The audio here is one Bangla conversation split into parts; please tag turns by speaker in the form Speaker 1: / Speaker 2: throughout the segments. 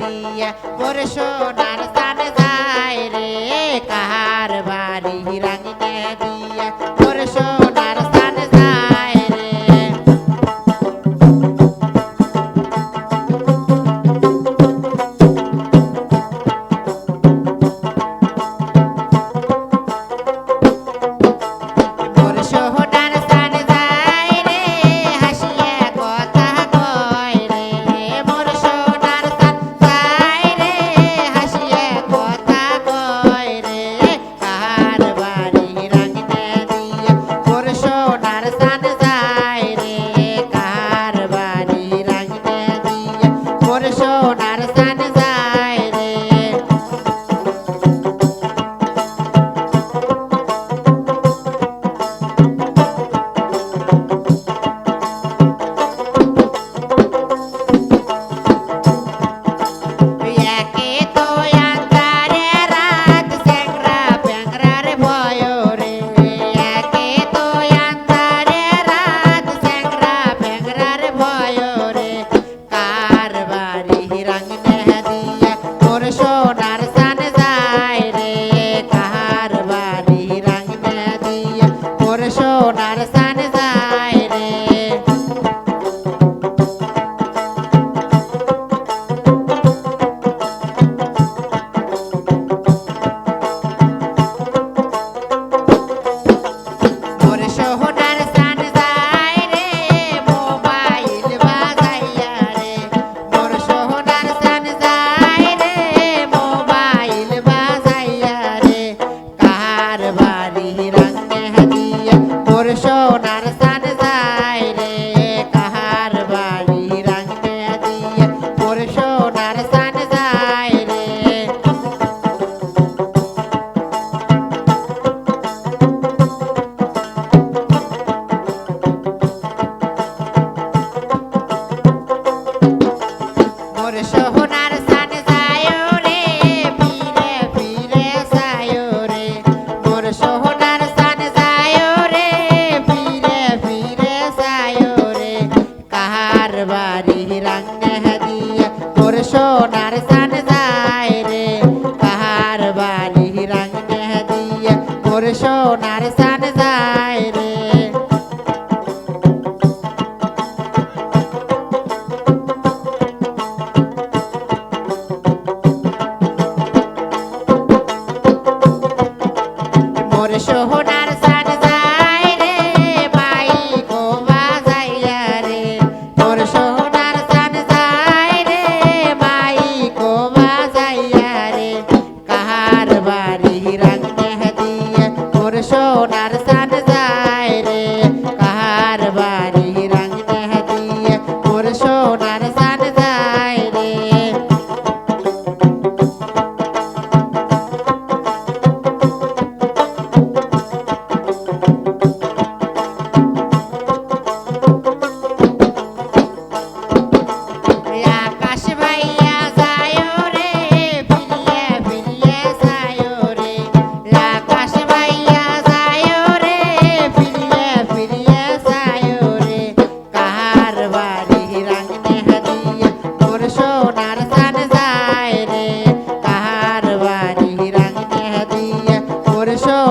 Speaker 1: দিয়ে ওর সোনার জান যায় রে কাহার বা সোনার সান সোহনার সান যাই রে, বাই গোবা যাইয়া রে। তোর সোহনার সান যাই রে, বাই গোবা যাইয়া রে। কাহার বাড়ি রাগ মেহদিয়া তোর সোনার সান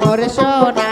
Speaker 1: পরশনা